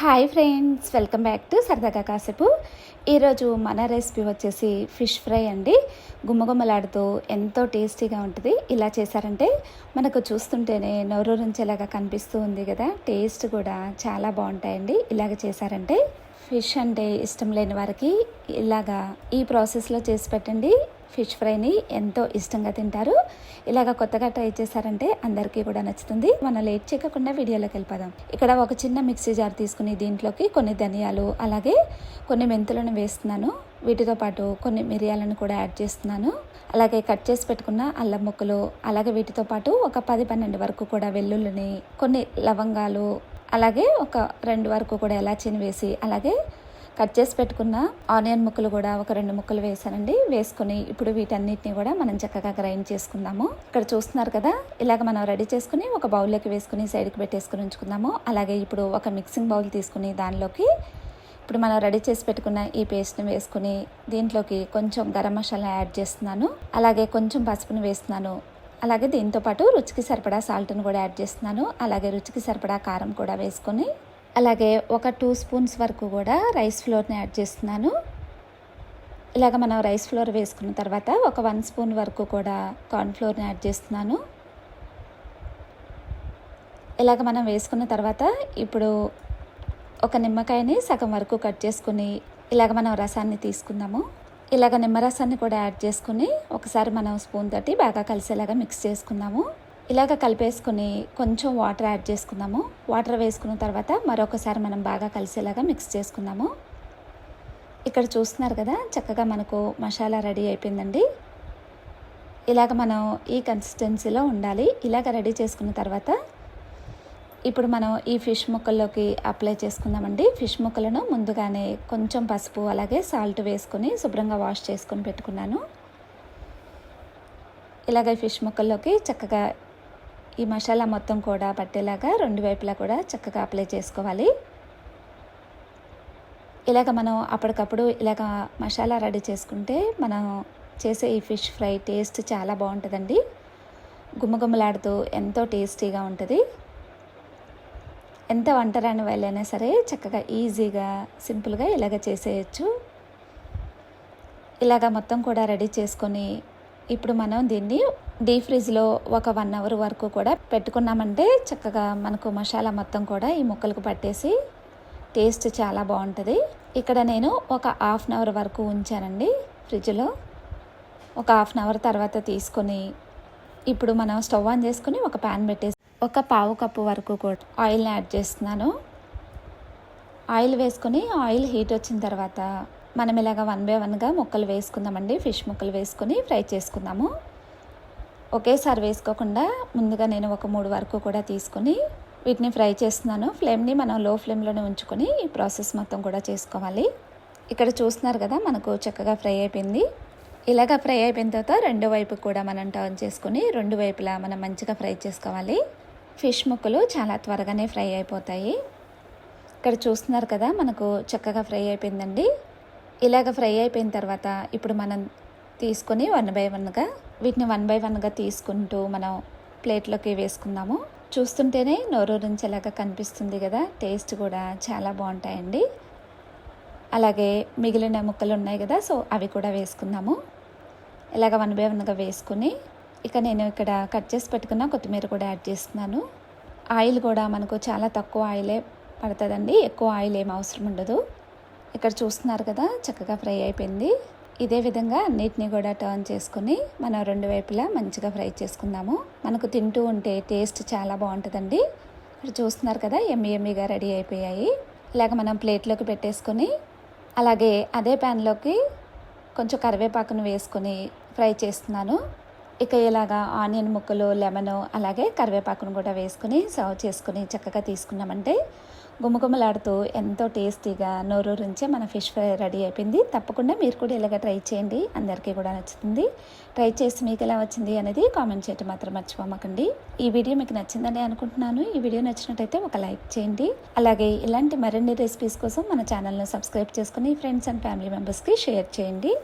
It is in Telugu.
Hi friends welcome back to సరదాగా కాసేపు ఈరోజు మన రెసిపీ వచ్చేసి ఫిష్ ఫ్రై అండి. గుమ్మగుమ్మలాడుతూ ఎంతో టేస్టీగా ఉంటుంది. ఇలా చేశారంటే మనకు చూస్తుంటేనే నోరు నుంచేలాగా కనిపిస్తూ ఉంది కదా. టేస్ట్ కూడా చాలా బాగుంటాయండి. ఇలాగ చేశారంటే ఫిష్ అంటే ఇష్టం లేని వారికి ఇలాగా ఈ ప్రాసెస్లో చేసి పెట్టండి. ఫిష్ ఫ్రైని ఎంతో ఇష్టంగా తింటారు. ఇలాగ కొత్తగా ట్రై చేశారంటే అందరికీ కూడా నచ్చుతుంది. మనం లేట్ చేయకుండా వీడియోలోకి వెళ్ళిపోదాం. ఇక్కడ ఒక చిన్న మిక్సీ జార్ తీసుకుని దీంట్లోకి కొన్ని ధనియాలు అలాగే కొన్ని మెంతులను వేస్తున్నాను. వీటితో పాటు కొన్ని మిరియాలను కూడా యాడ్ చేస్తున్నాను. అలాగే కట్ చేసి పెట్టుకున్న అల్లం ముక్కలు అలాగే వీటితో పాటు ఒక పది పన్నెండు వరకు కూడా వెల్లుల్లిని కొన్ని లవంగాలు అలాగే ఒక రెండు వరకు కూడా ఎలాచీని వేసి అలాగే కట్ చేసి పెట్టుకున్న ఆనియన్ ముక్కలు కూడా ఒక రెండు ముక్కలు వేసానండి. వేసుకొని ఇప్పుడు వీటన్నిటిని కూడా మనం చక్కగా గ్రైండ్ చేసుకుందాము. ఇక్కడ చూస్తున్నారు కదా ఇలాగ మనం రెడీ చేసుకుని ఒక బౌల్లోకి వేసుకుని సైడ్కి పెట్టేసుకుని ఉంచుకుందాము. అలాగే ఇప్పుడు ఒక మిక్సింగ్ బౌల్ తీసుకుని దానిలోకి ఇప్పుడు మనం రెడీ చేసి పెట్టుకున్న ఈ పేస్ట్ని వేసుకుని దీంట్లోకి కొంచెం గరం మసాలా యాడ్ చేస్తున్నాను. అలాగే కొంచెం పసుపుని వేస్తున్నాను. అలాగే దీంతో పాటు రుచికి సరిపడా సాల్ట్ను కూడా యాడ్ చేస్తున్నాను. అలాగే రుచికి సరిపడా కారం కూడా వేసుకొని అలాగే ఒక టూ స్పూన్స్ వరకు కూడా రైస్ ఫ్లోర్ని యాడ్ చేస్తున్నాను. ఇలాగ మనం రైస్ ఫ్లోర్ వేసుకున్న తర్వాత ఒక వన్ స్పూన్ వరకు కూడా కార్న్ ఫ్లోర్ని యాడ్ చేస్తున్నాను. ఇలాగ మనం వేసుకున్న తర్వాత ఇప్పుడు ఒక నిమ్మకాయని సగం వరకు కట్ చేసుకుని ఇలాగ మనం రసాన్ని తీసుకుందాము. ఇలాగ నిమ్మరసాన్ని కూడా యాడ్ చేసుకుని ఒకసారి మనం స్పూన్ తోటి బాగా కలిసేలాగా మిక్స్ చేసుకుందాము. ఇలాగ కలిపేసుకుని కొంచెం వాటర్ యాడ్ చేసుకుందాము. వాటర్ వేసుకున్న తర్వాత మరొకసారి మనం బాగా కలిసేలాగా మిక్స్ చేసుకుందాము. ఇక్కడ చూస్తున్నారు కదా చక్కగా మనకు మసాలా రెడీ అయిపోయిందండి. ఇలాగ మనం ఈ కన్సిస్టెన్సీలో ఉండాలి. ఇలాగ రెడీ చేసుకున్న తర్వాత ఇప్పుడు మనం ఈ ఫిష్ ముక్కల్లోకి అప్లై చేసుకుందామండి. ఫిష్ ముక్కలను ముందుగానే కొంచెం పసుపు అలాగే సాల్ట్ వేసుకొని శుభ్రంగా వాష్ చేసుకొని పెట్టుకున్నాను. ఇలాగ ఫిష్ ముక్కల్లోకి చక్కగా ఈ మసాలా మొత్తం కూడా పట్టేలాగా రెండు వైపులా కూడా చక్కగా అప్లై చేసుకోవాలి. ఇలాగ మనం అప్పటికప్పుడు ఇలాగ మసాలా రెడీ చేసుకుంటే మనం చేసే ఈ ఫిష్ ఫ్రై టేస్ట్ చాలా బాగుంటుందండి. గుమ్మగుమ్మలాడుతూ ఎంతో టేస్టీగా ఉంటుంది. ఎంత వంటరాని వాళ్ళైనా సరే చక్కగా ఈజీగా సింపుల్గా ఇలాగ చేసేయచ్చు. ఇలాగ మొత్తం కూడా రెడీ చేసుకొని ఇప్పుడు మనం దీన్ని డీప్ ఫ్రిడ్జ్లో ఒక వన్ అవర్ వరకు కూడా పెట్టుకున్నామంటే చక్కగా మనకు మసాలా మొత్తం కూడా ఈ ముక్కలకు పట్టేసి టేస్ట్ చాలా బాగుంటుంది. ఇక్కడ నేను ఒక హాఫ్ అన్ అవర్ వరకు ఉంచానండి ఫ్రిడ్జ్లో. ఒక హాఫ్ అన్ అవర్ తర్వాత తీసుకొని ఇప్పుడు మనం స్టవ్ ఆన్ చేసుకుని ఒక ప్యాన్ పెట్టేసి ఒక పావు కప్పు వరకు కూడా ఆయిల్ని యాడ్ చేస్తున్నాను. ఆయిల్ వేసుకొని ఆయిల్ హీట్ వచ్చిన తర్వాత మనం ఇలాగ వన్ బై వన్గా ముక్కలు వేసుకుందామండి. ఫిష్ ముక్కలు వేసుకొని ఫ్రై చేసుకుందాము. ఒకేసారి వేసుకోకుండా ముందుగా నేను ఒక మూడు వరకు కూడా తీసుకొని వీటిని ఫ్రై చేస్తున్నాను. ఫ్లేమ్ని మనం లో ఫ్లేమ్లోనే ఉంచుకొని ఈ ప్రాసెస్ మొత్తం కూడా చేసుకోవాలి. ఇక్కడ చూస్తున్నారు కదా మనకు చక్కగా ఫ్రై అయిపోయింది. ఇలాగ ఫ్రై అయిపోయిన తర్వాత రెండు వైపు కూడా మనం టర్న్ చేసుకొని రెండు వైపులా మనం మంచిగా ఫ్రై చేసుకోవాలి. ఫిష్ ముక్కలు చాలా త్వరగానే ఫ్రై అయిపోతాయి. ఇక్కడ చూస్తున్నారు కదా మనకు చక్కగా ఫ్రై అయిపోయిందండి. ఇలాగ ఫ్రై అయిపోయిన తర్వాత ఇప్పుడు మనం తీసుకొని వన్ బై వన్గా వీటిని వన్ బై వన్గా తీసుకుంటూ మనం ప్లేట్లోకి వేసుకుందాము. చూస్తుంటేనే నోరు నుంచేలాగా కనిపిస్తుంది కదా టేస్ట్ కూడా చాలా బాగుంటాయండి. అలాగే మిగిలిన ముక్కలు ఉన్నాయి కదా సో అవి కూడా వేసుకుందాము. ఇలాగ వన్ బై వన్గా వేసుకుని ఇక నేను ఇక్కడ కట్ చేసి పెట్టుకున్న కొత్తిమీర కూడా యాడ్ చేస్తున్నాను. ఆయిల్ కూడా మనకు చాలా తక్కువ ఆయిలే పడుతుందండి. ఎక్కువ ఆయిల్ ఏం అవసరం ఉండదు. ఇక్కడ చూస్తున్నారు కదా చక్కగా ఫ్రై అయిపోయింది. ఇదే విధంగా అన్నిటిని కూడా టర్న్ చేసుకుని మనం రెండు వైపులా మంచిగా ఫ్రై చేసుకుందాము. మనకు తింటూ ఉంటే టేస్ట్ చాలా బాగుంటుందండి. ఇక్కడ చూస్తున్నారు కదా ఎమ్మి ఎమ్మిగా రెడీ అయిపోయాయి. ఇలాగ మనం ప్లేట్లోకి పెట్టేసుకొని అలాగే అదే ప్యాన్లోకి కొంచెం కరివేపాకును వేసుకొని ఫ్రై చేస్తున్నాను. ఇక ఇలాగా ఆనియన్ ముక్కలు లెమన్ అలాగే కరివేపాకును కూడా వేసుకుని సర్వ్ చేసుకుని చక్కగా తీసుకున్నామంటే గుమ్మగుమ్మలాడుతూ ఎంతో టేస్టీగా నోరూరించే మన ఫిష్ ఫ్రై రెడీ అయిపోయింది. తప్పకుండా మీరు కూడా ఇలాగ ట్రై చేయండి. అందరికీ కూడా నచ్చుతుంది. ట్రై చేసి మీకు ఎలా వచ్చింది అనేది కామెంట్ చేయటం మాత్రం మర్చిపోమకండి. ఈ వీడియో మీకు నచ్చిందని అనుకుంటున్నాను. ఈ వీడియో నచ్చినట్టయితే ఒక లైక్ చేయండి. అలాగే ఇలాంటి మరిన్ని రెసిపీస్ కోసం మన ఛానల్ను సబ్స్క్రైబ్ చేసుకుని ఫ్రెండ్స్ అండ్ ఫ్యామిలీ మెంబర్స్కి షేర్ చేయండి.